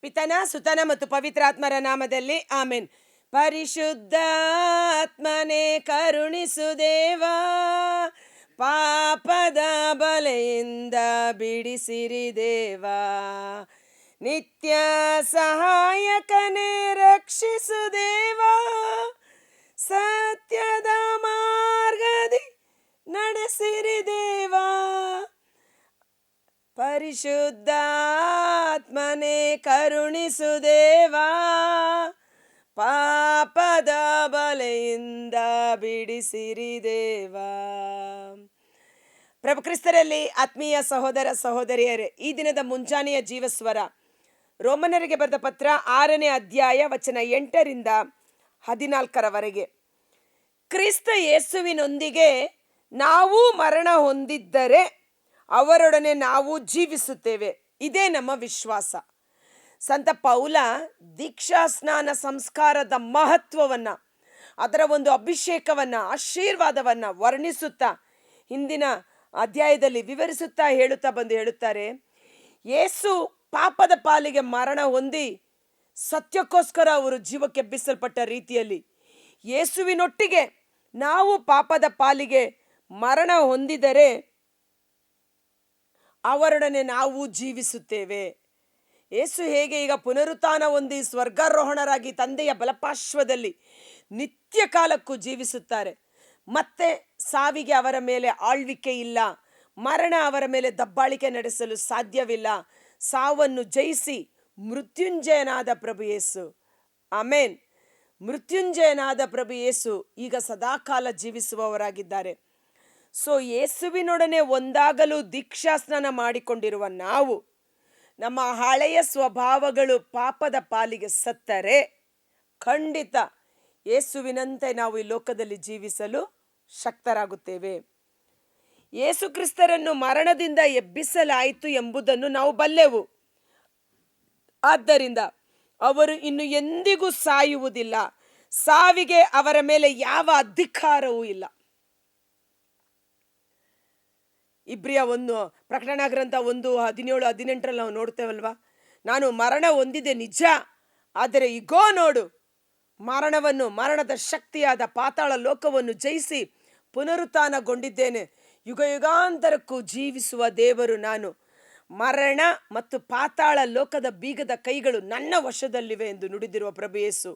ಪಿತನ, ಸುತನ ಮತ್ತು ಪವಿತ್ರಾತ್ಮರ ನಾಮದಲ್ಲಿ ಆಮೇನ್. ಪರಿಶುದ್ಧಾತ್ಮನೇ ಕರುಣಿಸು ದೇವಾ, ಪಾಪದ ಬಲೆಯಿಂದ ಬಿಡಿಸಿರಿ ದೇವಾ. ನಿತ್ಯ ಸಹಾಯಕನೇ ರಕ್ಷಿಸು ದೇವಾ, ಸತ್ಯದ ಪರಿಶುದ್ಧಾತ್ಮನೆ ಕರುಣಿಸು ದೇವಾ ಪಾಪದ ಬಲೆಯಿಂದ ಬಿಡಿಸಿರಿ ದೇವಾ ಪ್ರಭು ಕ್ರಿಸ್ತರಲ್ಲಿ ಆತ್ಮೀಯ ಸಹೋದರ ಸಹೋದರಿಯರೇ, ಈ ದಿನದ ಮುಂಜಾನೆಯ ಜೀವಸ್ವರ. ರೋಮನರಿಗೆ ಬರೆದ ಪತ್ರ ಆರನೇ ಅಧ್ಯಾಯ ವಚನ ಎಂಟರಿಂದ ಹದಿನಾಲ್ಕರವರೆಗೆ. ಕ್ರಿಸ್ತ ಯೇಸುವಿನೊಂದಿಗೆ ನಾವು ಮರಣ ಹೊಂದಿದ್ದರೆ ಅವರೊಡನೆ ನಾವು ಜೀವಿಸುತ್ತೇವೆ. ಇದೇ ನಮ್ಮ ವಿಶ್ವಾಸ. ಸಂತ ಪೌಲ ದೀಕ್ಷಾ ಸ್ನಾನ ಸಂಸ್ಕಾರದ ಮಹತ್ವವನ್ನು, ಅದರ ಒಂದು ಅಭಿಷೇಕವನ್ನು, ಆಶೀರ್ವಾದವನ್ನು ವರ್ಣಿಸುತ್ತಾ, ಹಿಂದಿನ ಅಧ್ಯಾಯದಲ್ಲಿ ವಿವರಿಸುತ್ತಾ ಹೇಳುತ್ತಾ ಬಂದು ಹೇಳುತ್ತಾರೆ, ಯೇಸು ಪಾಪದ ಪಾಲಿಗೆ ಮರಣ ಹೊಂದಿ ಸತ್ಯಕ್ಕೋಸ್ಕರ ಅವರು ಜೀವಕ್ಕೆ ಬಿಸಲ್ಪಟ್ಟ ರೀತಿಯಲ್ಲಿ ಯೇಸುವಿನೊಟ್ಟಿಗೆ ನಾವು ಪಾಪದ ಪಾಲಿಗೆ ಮರಣ ಹೊಂದಿದರೆ ಅವರೊಡನೆ ನಾವು ಜೀವಿಸುತ್ತೇವೆ. ಏಸು ಹೇಗೆ ಈಗ ಪುನರುತ್ಥಾನ ಹೊಂದಿ ಸ್ವರ್ಗಾರೋಹಣರಾಗಿ ತಂದೆಯ ಬಲಪಾರ್ಶ್ವದಲ್ಲಿ ನಿತ್ಯ ಕಾಲಕ್ಕೂ ಜೀವಿಸುತ್ತಾರೆ. ಮತ್ತೆ ಸಾವಿಗೆ ಅವರ ಮೇಲೆ ಆಳ್ವಿಕೆ ಇಲ್ಲ. ಮರಣ ಅವರ ಮೇಲೆ ದಬ್ಬಾಳಿಕೆ ನಡೆಸಲು ಸಾಧ್ಯವಿಲ್ಲ. ಸಾವನ್ನು ಜಯಿಸಿ ಮೃತ್ಯುಂಜಯನಾದ ಪ್ರಭು ಯೇಸು ಆಮೇನ್. ಮೃತ್ಯುಂಜಯನಾದ ಪ್ರಭು ಯೇಸು ಈಗ ಸದಾಕಾಲ ಜೀವಿಸುವವರಾಗಿದ್ದಾರೆ. ಸೊ ಯೇಸುವಿನೊಡನೆ ಒಂದಾಗಲು ದೀಕ್ಷಾಸ್ನಾನ ಮಾಡಿಕೊಂಡಿರುವ ನಾವು, ನಮ್ಮ ಹಳೆಯ ಸ್ವಭಾವಗಳು ಪಾಪದ ಪಾಲಿಗೆ ಸತ್ತರೆ, ಖಂಡಿತ ಯೇಸುವಿನಂತೆ ನಾವು ಈ ಲೋಕದಲ್ಲಿ ಜೀವಿಸಲು ಶಕ್ತರಾಗುತ್ತೇವೆ. ಯೇಸುಕ್ರಿಸ್ತರನ್ನು ಮರಣದಿಂದ ಎಬ್ಬಿಸಲಾಯಿತು ಎಂಬುದನ್ನು ನಾವು ಬಲ್ಲೆವು. ಆದ್ದರಿಂದ ಅವರು ಇನ್ನು ಎಂದಿಗೂ ಸಾಯುವುದಿಲ್ಲ. ಸಾವಿಗೆ ಅವರ ಮೇಲೆ ಯಾವ ಅಧಿಕಾರವೂ ಇಲ್ಲ. ಇಬ್ರಿಯ ಒಂದು ಪ್ರಕಟಣಾ ಗ್ರಂಥ ಒಂದು ಹದಿನೇಳು, ಹದಿನೆಂಟರಲ್ಲಿ ನಾವು ನೋಡ್ತೇವಲ್ವಾ? ನಾನು ಮರಣ ಹೊಂದಿದೆ ನಿಜ, ಆದರೆ ಇಗೋ ನೋಡು, ಮರಣವನ್ನು, ಮರಣದ ಶಕ್ತಿಯಾದ ಪಾತಾಳ ಲೋಕವನ್ನು ಜಯಿಸಿ ಪುನರುತ್ಥಾನಗೊಂಡಿದ್ದೇನೆ. ಯುಗ ಯುಗಾಂತರಕ್ಕೂ ಜೀವಿಸುವ ದೇವರು ನಾನು. ಮರಣ ಮತ್ತು ಪಾತಾಳ ಲೋಕದ ಬೀಗದ ಕೈಗಳು ನನ್ನ ವಶದಲ್ಲಿವೆ ಎಂದು ನುಡಿದಿರುವ ಪ್ರಭು ಯೇಸು.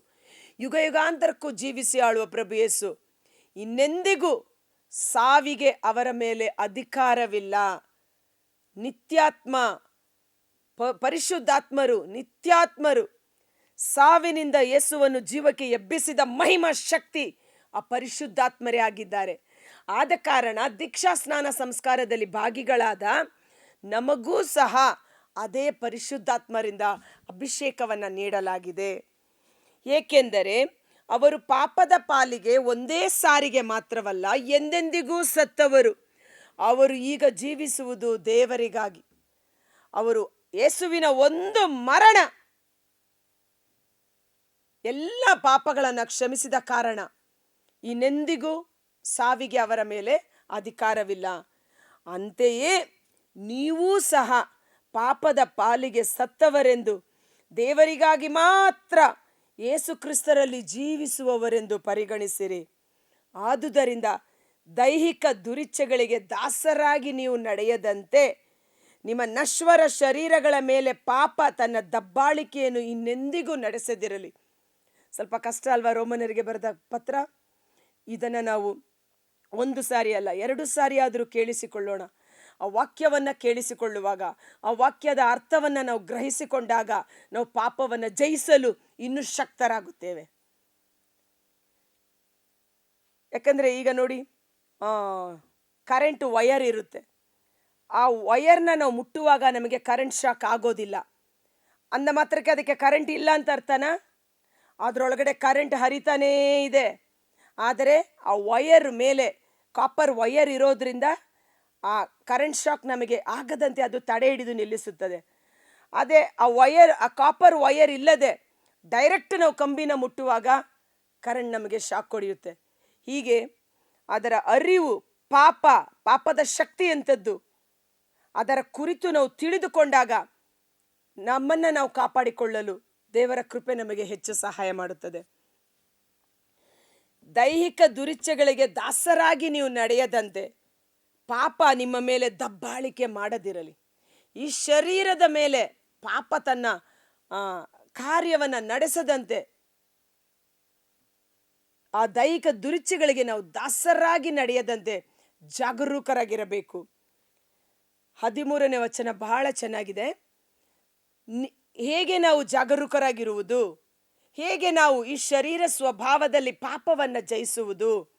ಯುಗ ಯುಗಾಂತರಕ್ಕೂ ಜೀವಿಸಿ ಆಳುವ ಪ್ರಭು ಯೇಸು. ಇನ್ನೆಂದಿಗೂ ಸಾವಿಗೆ ಅವರ ಮೇಲೆ ಅಧಿಕಾರವಿಲ್ಲ. ನಿತ್ಯಾತ್ಮ, ಪ, ಪರಿಶುದ್ಧಾತ್ಮರು, ನಿತ್ಯಾತ್ಮರು ಸಾವಿನಿಂದ ಯೇಸುವನ್ನು ಜೀವಕ್ಕೆ ಎಬ್ಬಿಸಿದ ಮಹಿಮಾ ಶಕ್ತಿ ಆ ಪರಿಶುದ್ಧಾತ್ಮರೇ ಆಗಿದ್ದಾರೆ. ಆದ ಕಾರಣ ದೀಕ್ಷಾ ಸ್ನಾನ ಸಂಸ್ಕಾರದಲ್ಲಿ ಭಾಗಿಗಳಾದ ನಮಗೂ ಸಹ ಅದೇ ಪರಿಶುದ್ಧಾತ್ಮರಿಂದ ಅಭಿಷೇಕವನ್ನು ನೀಡಲಾಗಿದೆ. ಏಕೆಂದರೆ ಅವರು ಪಾಪದ ಪಾಲಿಗೆ ಒಂದೇ ಸಾರಿಗೆ ಮಾತ್ರವಲ್ಲ, ಎಂದೆಂದಿಗೂ ಸತ್ತವರು. ಅವರು ಈಗ ಜೀವಿಸುವುದು ದೇವರಿಗಾಗಿ. ಅವರು ಯೇಸುವಿನ ಒಂದು ಮರಣ. ಎಲ್ಲ ಪಾಪಗಳನ್ನು ಕ್ಷಮಿಸಿದ ಕಾರಣ. ಇನ್ನೆಂದಿಗೂ ಸಾವಿಗೆ ಅವರ ಮೇಲೆ ಅಧಿಕಾರವಿಲ್ಲ. ಅಂತೆಯೇ ನೀವೂ ಸಹ ಪಾಪದ ಪಾಲಿಗೆ ಸತ್ತವರೆಂದು ದೇವರಿಗಾಗಿ ಮಾತ್ರ ಯೇಸು ಕ್ರಿಸ್ತರಲ್ಲಿ ಜೀವಿಸುವವರೆಂದು ಪರಿಗಣಿಸಿರಿ. ಆದುದರಿಂದ ದೈಹಿಕ ದುರಿಚ್ಛೆಗಳಿಗೆ ದಾಸರಾಗಿ ನೀವು ನಡೆಯದಂತೆ ನಿಮ್ಮ ನಶ್ವರ ಶರೀರಗಳ ಮೇಲೆ ಪಾಪ ತನ್ನ ದಬ್ಬಾಳಿಕೆಯನ್ನು ಇನ್ನೆಂದಿಗೂ ನಡೆಸದಿರಲಿ. ಸ್ವಲ್ಪ ಕಷ್ಟ ಅಲ್ವಾ ರೋಮನರಿಗೆ ಬರೆದ ಪತ್ರ? ಇದನ್ನು ನಾವು ಒಂದು ಸಾರಿ ಅಲ್ಲ, ಎರಡು ಸಾರಿ ಆದರೂ ಕೇಳಿಸಿಕೊಳ್ಳೋಣ. ಆ ವಾಕ್ಯವನ್ನು ಕೇಳಿಸಿಕೊಳ್ಳುವಾಗ, ಆ ವಾಕ್ಯದ ಅರ್ಥವನ್ನು ನಾವು ಗ್ರಹಿಸಿಕೊಂಡಾಗ ನಾವು ಪಾಪವನ್ನು ಜಯಿಸಲು ಇನ್ನೂ ಶಕ್ತರಾಗುತ್ತೇವೆ. ಯಾಕಂದರೆ ಈಗ ನೋಡಿ ಕರೆಂಟ್ ವಯರ್ ಇರುತ್ತೆ. ಆ ವಯರ್ನ ನಾವು ಮುಟ್ಟುವಾಗ ನಮಗೆ ಕರೆಂಟ್ ಶಾಕ್ ಆಗೋದಿಲ್ಲ. ಅಂದ ಮಾತ್ರಕ್ಕೆ ಅದಕ್ಕೆ ಕರೆಂಟ್ ಇಲ್ಲ ಅಂತ ಅರ್ಥನಾ? ಅದರೊಳಗಡೆ ಕರೆಂಟ್ ಹರಿತಾನೇ ಇದೆ. ಆದರೆ ಆ ವಯರ್ ಮೇಲೆ ಕಾಪರ್ ವಯರ್ ಇರೋದ್ರಿಂದ ಆ ಕರೆಂಟ್ ಶಾಕ್ ನಮಗೆ ಆಗದಂತೆ ಅದು ತಡೆ ಹಿಡಿದು ನಿಲ್ಲಿಸುತ್ತದೆ. ಅದೇ ಆ ವಯರ್ ಆ ಕಾಪರ್ ವಯರ್ ಇಲ್ಲದೆ ಡೈರೆಕ್ಟ್ ನಾವು ಕಂಬಿನ ಮುಟ್ಟುವಾಗ ಕರೆಂಟ್ ನಮಗೆ ಶಾಕ್ ಹೊಡೆಯುತ್ತೆ. ಹೀಗೆ ಅದರ ಅರಿವು ಪಾಪ, ಪಾಪದ ಶಕ್ತಿ ಎಂಥದ್ದು, ಅದರ ಕುರಿತು ನಾವು ತಿಳಿದುಕೊಂಡಾಗ ನಮ್ಮನ್ನು ನಾವು ಕಾಪಾಡಿಕೊಳ್ಳಲು ದೇವರ ಕೃಪೆ ನಮಗೆ ಹೆಚ್ಚು ಸಹಾಯ ಮಾಡುತ್ತದೆ. ದೈಹಿಕ ದುರಿಚ್ಛೆಗಳಿಗೆ ದಾಸರಾಗಿ ನೀವು ನಡೆಯದಂತೆ ಪಾಪ ನಿಮ್ಮ ಮೇಲೆ ದಬ್ಬಾಳಿಕೆ ಮಾಡದಿರಲಿ. ಈ ಶರೀರದ ಮೇಲೆ ಪಾಪ ತನ್ನ ಕಾರ್ಯವನ್ನು ನಡೆಸದಂತೆ ಆ ದೈಹಿಕ ದುರಿಚಿಗಳಿಗೆ ನಾವು ದಾಸರಾಗಿ ನಡೆಯದಂತೆ ಜಾಗರೂಕರಾಗಿರಬೇಕು. ಹದಿಮೂರನೇ ವಚನ ಬಹಳ ಚೆನ್ನಾಗಿದೆ. ಹೇಗೆ ನಾವು ಜಾಗರೂಕರಾಗಿರುವುದು? ಹೇಗೆ ನಾವು ಈ ಶರೀರ ಸ್ವಭಾವದಲ್ಲಿ ಪಾಪವನ್ನು ಜಯಿಸುವುದು?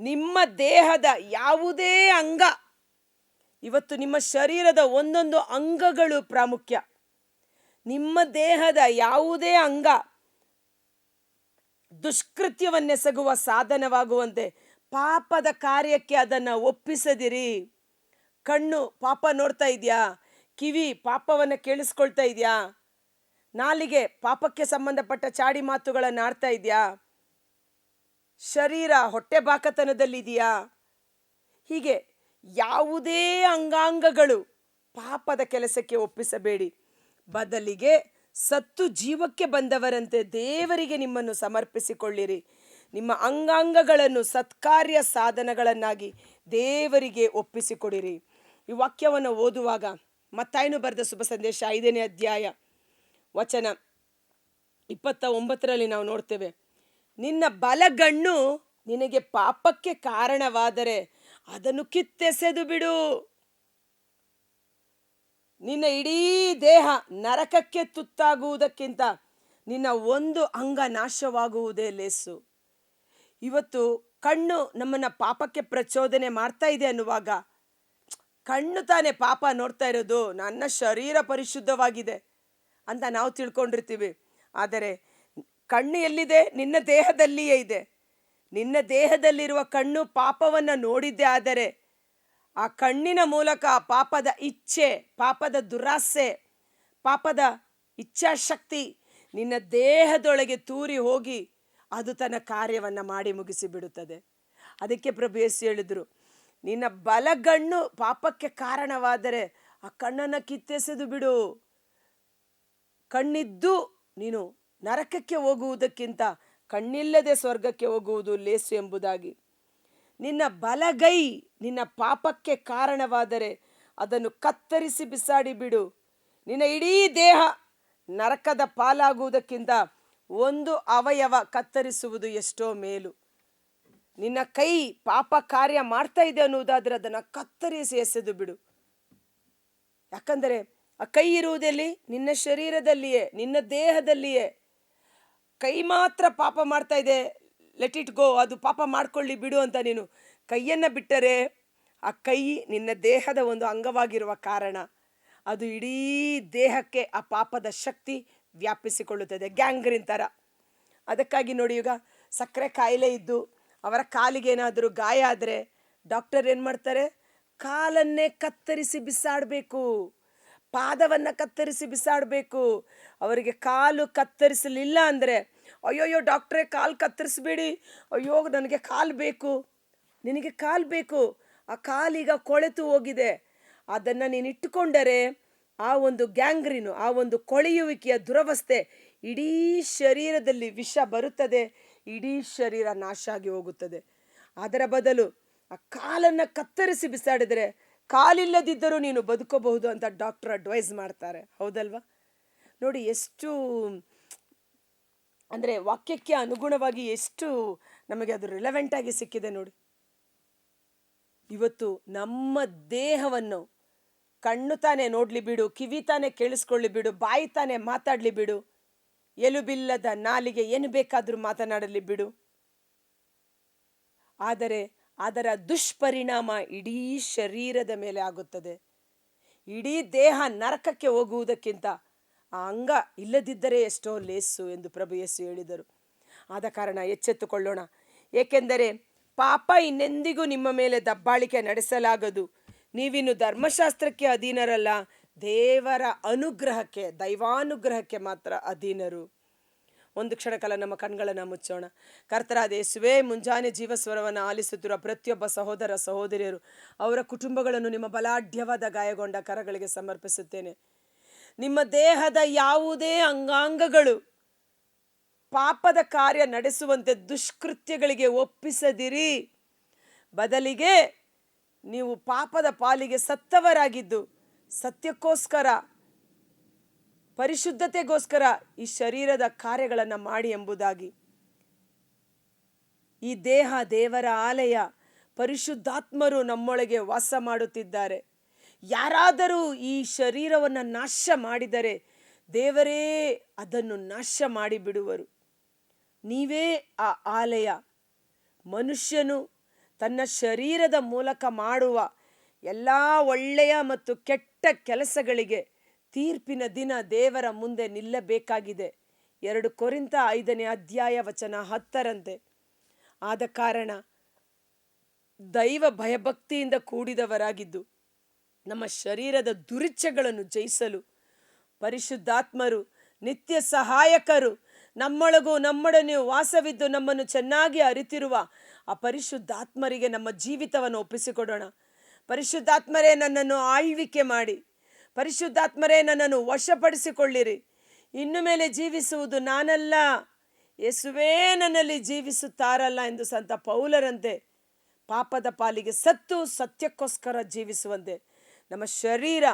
ನಿಮ್ಮ ದೇಹದ ಯಾವುದೇ ಅಂಗ, ಇವತ್ತು ನಿಮ್ಮ ಶರೀರದ ಒಂದೊಂದು ಅಂಗಗಳು ಪ್ರಾಮುಖ್ಯ. ನಿಮ್ಮ ದೇಹದ ಯಾವುದೇ ಅಂಗ ದುಷ್ಕೃತ್ಯವನ್ನೆಸಗುವ ಸಾಧನವಾಗುವಂತೆ ಪಾಪದ ಕಾರ್ಯಕ್ಕೆ ಅದನ್ನು ಒಪ್ಪಿಸದಿರಿ. ಕಣ್ಣು ಪಾಪ ನೋಡ್ತಾ ಇದೆಯಾ? ಕಿವಿ ಪಾಪವನ್ನು ಕೇಳಿಸ್ಕೊಳ್ತಾ ಇದೆಯಾ? ನಾಲಿಗೆ ಪಾಪಕ್ಕೆ ಸಂಬಂಧಪಟ್ಟ ಚಾಡಿ ಮಾತುಗಳನ್ನು ಆಡ್ತಾ ಇದೆಯಾ? ಶರೀರ ಹೊಟ್ಟೆ ಬಾಕತನದಲ್ಲಿದೆಯಾ ಹೀಗೆ ಯಾವುದೇ ಅಂಗಾಂಗಗಳು ಪಾಪದ ಕೆಲಸಕ್ಕೆ ಒಪ್ಪಿಸಬೇಡಿ. ಬದಲಿಗೆ ಸತ್ತು ಜೀವಕ್ಕೆ ಬಂದವರಂತೆ ದೇವರಿಗೆ ನಿಮ್ಮನ್ನು ಸಮರ್ಪಿಸಿಕೊಳ್ಳಿರಿ. ನಿಮ್ಮ ಅಂಗಾಂಗಗಳನ್ನು ಸತ್ಕಾರ್ಯ ಸಾಧನಗಳನ್ನಾಗಿ ದೇವರಿಗೆ ಒಪ್ಪಿಸಿಕೊಡಿರಿ. ಈ ವಾಕ್ಯವನ್ನು ಓದುವಾಗ ಮತ್ತಾಯನು ಬರೆದ ಶುಭ ಸಂದೇಶ ಐದನೇ ಅಧ್ಯಾಯ ವಚನ ಇಪ್ಪತ್ತ ಒಂಬತ್ತರಲ್ಲಿ ನಾವು ನೋಡ್ತೇವೆ. ನಿನ್ನ ಬಲಗಣ್ಣು ನಿನಗೆ ಪಾಪಕ್ಕೆ ಕಾರಣವಾದರೆ ಅದನ್ನು ಕಿತ್ತೆಸೆದು ಬಿಡು. ನಿನ್ನ ಇಡೀ ದೇಹ ನರಕಕ್ಕೆ ತುತ್ತಾಗುವುದಕ್ಕಿಂತ ನಿನ್ನ ಒಂದು ಅಂಗ ನಾಶವಾಗುವುದೇ ಲೇಸು. ಇವತ್ತು ಕಣ್ಣು ನಮ್ಮನ್ನ ಪಾಪಕ್ಕೆ ಪ್ರಚೋದನೆ ಮಾಡ್ತಾ ಇದೆ ಅನ್ನುವಾಗ ಕಣ್ಣು ತಾನೇ ಪಾಪ ನೋಡ್ತಾ ಇರೋದು, ನನ್ನ ಶರೀರ ಪರಿಶುದ್ಧವಾಗಿದೆ ಅಂತ ನಾವು ತಿಳ್ಕೊಂಡಿರ್ತೀವಿ. ಆದರೆ ಕಣ್ಣು ಎಲ್ಲಿದೆ ನಿನ್ನ ದೇಹದಲ್ಲಿಯೇ ಇದೆ. ನಿನ್ನ ದೇಹದಲ್ಲಿರುವ ಕಣ್ಣು ಪಾಪವನ್ನು ನೋಡಿದ್ದೆ ಆದರೆ ಆ ಕಣ್ಣಿನ ಮೂಲಕ ಪಾಪದ ಇಚ್ಛೆ, ಪಾಪದ ದುರಾಸೆ, ಪಾಪದ ಇಚ್ಛಾಶಕ್ತಿ ನಿನ್ನ ದೇಹದೊಳಗೆ ತೂರಿ ಹೋಗಿ ಅದು ತನ್ನ ಕಾರ್ಯವನ್ನು ಮಾಡಿ ಮುಗಿಸಿ ಬಿಡುತ್ತದೆ ಅದಕ್ಕೆ ಪ್ರಭು ಯೇಸು ಹೇಳಿದರು, ನಿನ್ನ ಬಲಗಣ್ಣು ಪಾಪಕ್ಕೆ ಕಾರಣವಾದರೆ ಆ ಕಣ್ಣನ್ನು ಕಿತ್ತೆಸೆದು ಬಿಡು. ಕಣ್ಣಿದ್ದು ನೀನು ನರಕಕ್ಕೆ ಹೋಗುವುದಕ್ಕಿಂತ ಕಣ್ಣಿಲ್ಲದೆ ಸ್ವರ್ಗಕ್ಕೆ ಹೋಗುವುದು ಲೇಸು ಎಂಬುದಾಗಿ. ನಿನ್ನ ಬಲಗೈ ನಿನ್ನ ಪಾಪಕ್ಕೆ ಕಾರಣವಾದರೆ ಅದನ್ನು ಕತ್ತರಿಸಿ ಬಿಸಾಡಿ ಬಿಡು. ನಿನ್ನ ಇಡೀ ದೇಹ ನರಕದ ಪಾಲಾಗುವುದಕ್ಕಿಂತ ಒಂದು ಅವಯವ ಕತ್ತರಿಸುವುದು ಎಷ್ಟೋ ಮೇಲು. ನಿನ್ನ ಕೈ ಪಾಪ ಕಾರ್ಯ ಮಾಡ್ತಾ ಇದೆ ಅನ್ನುವುದಾದರೆ ಅದನ್ನು ಕತ್ತರಿಸಿ ಎಸೆದು ಬಿಡು. ಯಾಕಂದರೆ ಆ ಕೈ ಇರುವುದಲ್ಲಿ? ನಿನ್ನ ಶರೀರದಲ್ಲಿಯೇ, ನಿನ್ನ ದೇಹದಲ್ಲಿಯೇ. ಕೈ ಮಾತ್ರ ಪಾಪ ಮಾಡ್ತಾ ಇದೆ. ಲೆಟ್ ಇಟ್ ಗೋ ಅದು ಪಾಪ ಮಾಡ್ಕೊಳ್ಳಿ ಬಿಡು ಅಂತ ನೀನು. ಕೈಯನ್ನು ಬಿಟ್ಟರೆ ಆ ಕೈ ನಿನ್ನ ದೇಹದ ಒಂದು ಅಂಗವಾಗಿರುವ ಕಾರಣ. ಅದು ಇಡೀ ದೇಹಕ್ಕೆ ಆ ಪಾಪದ ಶಕ್ತಿ ವ್ಯಾಪಿಸಿಕೊಳ್ಳುತ್ತದೆ. ಗ್ಯಾಂಗ್ರಿನ್ ಥರ. ಅದಕ್ಕಾಗಿ ನೋಡಿ ಈಗ ಸಕ್ಕರೆ ಕಾಯಿಲೆ ಇದ್ದು ಅವರ ಕಾಲಿಗೆ ಏನಾದರೂ ಗಾಯ ಆದರೆ ಡಾಕ್ಟರ್ ಏನು ಮಾಡ್ತಾರೆ? ಕಾಲನ್ನೇ ಕತ್ತರಿಸಿ ಬಿಸಾಡಬೇಕು. ಪಾದವನ್ನು ಕತ್ತರಿಸಿ ಬಿಸಾಡಬೇಕು. ಅವರಿಗೆ ಕಾಲು ಕತ್ತರಿಸಲಿಲ್ಲ ಅಂದರೆ, ಅಯ್ಯೋಯ್ಯೋ ಡಾಕ್ಟ್ರೇ ಕಾಲು ಕತ್ತರಿಸ್ಬೇಡಿ. ಅಯ್ಯೋ ನನಗೆ ಕಾಲು ಬೇಕು. ನಿನಗೆ ಕಾಲು ಬೇಕು. ಆ ಕಾಲೀಗ ಕೊಳೆತು ಹೋಗಿದೆ. ಅದನ್ನು ನೀನು ಇಟ್ಟುಕೊಂಡರೆ ಆ ಒಂದು ಗ್ಯಾಂಗ್ರಿನು, ಆ ಒಂದು ಕೊಳೆಯುವಿಕೆಯ ದುರವಸ್ಥೆ ಇಡೀ ಶರೀರದಲ್ಲಿ ವಿಷ ಬರುತ್ತದೆ. ಇಡೀ ಶರೀರ ನಾಶ ಆಗಿ ಹೋಗುತ್ತದೆ. ಅದರ ಬದಲು ಆ ಕಾಲನ್ನು ಕತ್ತರಿಸಿ ಬಿಸಾಡಿದರೆ ಕಾಲಿಲ್ಲದಿದ್ದರೂ ನೀನು ಬದುಕೋಬಹುದು ಅಂತ ಡಾಕ್ಟರ್ ಅಡ್ವೈಸ್ ಮಾಡ್ತಾರೆ. ಹೌದಲ್ವಾ? ನೋಡಿ ಎಷ್ಟು, ಅಂದರೆ ವಾಕ್ಯಕ್ಕೆ ಅನುಗುಣವಾಗಿ ಎಷ್ಟು ನಮಗೆ ಅದು ರಿಲೆವೆಂಟ್ ಆಗಿ ಸಿಕ್ಕಿದೆ ನೋಡಿ. ಇವತ್ತು ನಮ್ಮ ದೇಹವನ್ನು ಕಣ್ಣು ತಾನೇ ನೋಡಲಿ ಬಿಡು, ಕಿವಿ ತಾನೇ ಕೇಳಿಸ್ಕೊಳ್ಳಿ ಬಿಡು, ಬಾಯಿ ತಾನೇ ಮಾತಾಡಲಿ ಬಿಡು, ಎಲುಬಿಲ್ಲದ ನಾಲಿಗೆ ಏನು ಬೇಕಾದರೂ ಮಾತನಾಡಲಿ ಬಿಡು. ಆದರೆ ಅದರ ದುಷ್ಪರಿಣಾಮ ಇಡೀ ಶರೀರದ ಮೇಲೆ ಆಗುತ್ತದೆ. ಇಡೀ ದೇಹ ನರಕಕ್ಕೆ ಹೋಗುವುದಕ್ಕಿಂತ ಆ ಅಂಗ ಇಲ್ಲದಿದ್ದರೆ ಎಷ್ಟೋ ಲೇಸು ಎಂದು ಪ್ರಭು ಯೇಸು ಹೇಳಿದರು. ಆದ ಕಾರಣ ಎಚ್ಚೆತ್ತುಕೊಳ್ಳೋಣ. ಏಕೆಂದರೆ ಪಾಪ ಇನ್ನೆಂದಿಗೂ ನಿಮ್ಮ ಮೇಲೆ ದಬ್ಬಾಳಿಕೆ ನಡೆಸಲಾಗದು. ನೀವಿನ್ನು ಧರ್ಮಶಾಸ್ತ್ರಕ್ಕೆ ಅಧೀನರಲ್ಲ, ದೇವರ ಅನುಗ್ರಹಕ್ಕೆ, ದೈವಾನುಗ್ರಹಕ್ಕೆ ಮಾತ್ರ ಅಧೀನರು. ಒಂದು ಕ್ಷಣಕಾಲ ನಮ್ಮ ಕಣ್ಗಳನ್ನು ಮುಚ್ಚೋಣ. ಕರ್ತರಾದ ಯೇಸುವೇ, ಮುಂಜಾನೆ ಜೀವಸ್ವರವನ್ನು ಆಲಿಸುತ್ತಿರುವ ಪ್ರತಿಯೊಬ್ಬ ಸಹೋದರ ಸಹೋದರಿಯರು, ಅವರ ಕುಟುಂಬಗಳನ್ನು ನಿಮ್ಮ ಬಲಾಢ್ಯವಾದ ಗಾಯಗೊಂಡ ಕರಗಳಿಗೆ ಸಮರ್ಪಿಸುತ್ತೇನೆ. ನಿಮ್ಮ ದೇಹದ ಯಾವುದೇ ಅಂಗಾಂಗಗಳು ಪಾಪದ ಕಾರ್ಯ ನಡೆಸುವಂತೆ ದುಷ್ಕೃತ್ಯಗಳಿಗೆ ಒಪ್ಪಿಸದಿರಿ. ಬದಲಿಗೆ ನೀವು ಪಾಪದ ಪಾಲಿಗೆ ಸತ್ತವರಾಗಿದ್ದು, ಸತ್ಯಕ್ಕೋಸ್ಕರ ಪರಿಶುದ್ಧತೆಗೋಸ್ಕರ ಈ ಶರೀರದ ಕಾರ್ಯಗಳನ್ನು ಮಾಡಿ ಎಂಬುದಾಗಿ. ಈ ದೇಹ ದೇವರ ಆಲಯ ಪರಿಶುದ್ಧಾತ್ಮರು ನಮ್ಮೊಳಗೆ ವಾಸ ಮಾಡುತ್ತಿದ್ದಾರೆ. ಯಾರಾದರೂ ಈ ಶರೀರವನ್ನು ನಾಶ ಮಾಡಿದರೆ ದೇವರೇ ಅದನ್ನು ನಾಶ ಮಾಡಿಬಿಡುವರು. ನೀವೇ ಆ ಆಲಯ. ಮನುಷ್ಯನು ತನ್ನ ಶರೀರದ ಮೂಲಕ ಮಾಡುವ ಎಲ್ಲ ಒಳ್ಳೆಯ ಮತ್ತು ಕೆಟ್ಟ ಕೆಲಸಗಳಿಗೆ ತೀರ್ಪಿನ ದಿನ ದೇವರ ಮುಂದೆ ನಿಲ್ಲಬೇಕಾಗಿದೆ. ಎರಡು ಕೊರಿಂತ ಐದನೇ ಅಧ್ಯಾಯ ವಚನ ಹತ್ತರಂತೆ. ಆದ ಕಾರಣ ದೈವ ಭಯಭಕ್ತಿಯಿಂದ ಕೂಡಿದವರಾಗಿದ್ದು, ನಮ್ಮ ಶರೀರದ ದುರಿಚ್ಛೆಗಳನ್ನು ಜಯಿಸಲು ಪರಿಶುದ್ಧಾತ್ಮರು, ನಿತ್ಯ ಸಹಾಯಕರು, ನಮ್ಮೊಳಗೂ ನಮ್ಮೊಡನೆ ವಾಸವಿದ್ದು ನಮ್ಮನ್ನು ಚೆನ್ನಾಗಿ ಅರಿತಿರುವ ಆ ಪರಿಶುದ್ಧಾತ್ಮರಿಗೆ ನಮ್ಮ ಜೀವಿತವನ್ನು ಒಪ್ಪಿಸಿಕೊಡೋಣ. ಪರಿಶುದ್ಧಾತ್ಮರೇ ನನ್ನನ್ನು ಆಳ್ವಿಕೆ ಮಾಡಿ ಪರಿಶುದ್ಧಾತ್ಮರೇ ನನ್ನನ್ನು ವಶಪಡಿಸಿಕೊಳ್ಳಿರಿ. ಇನ್ನು ಮೇಲೆ ಜೀವಿಸುವುದು ನಾನಲ್ಲ. ಯೇಸುವೇ ನನ್ನಲ್ಲಿ ಜೀವಿಸುತ್ತಾರಲ್ಲ ಎಂದು ಸಂತ ಪೌಲರಂತೆ ಪಾಪದ ಪಾಲಿಗೆ ಸತ್ತು ಸತ್ಯಕ್ಕೋಸ್ಕರ ಜೀವಿಸುವಂತೆ, ನಮ್ಮ ಶರೀರ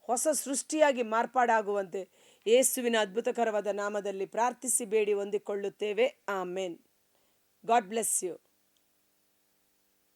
ಹೊಸ ಸೃಷ್ಟಿಯಾಗಿ ಮಾರ್ಪಾಡಾಗುವಂತೆ ಯೇಸುವಿನ ಅದ್ಭುತಕರವಾದ ನಾಮದಲ್ಲಿ ಪ್ರಾರ್ಥಿಸಿ ಬೇಡಿ, ಹೊಂದಿಕೊಳ್ಳುತ್ತೇವೆ. ಆಮೇನ್. God bless you.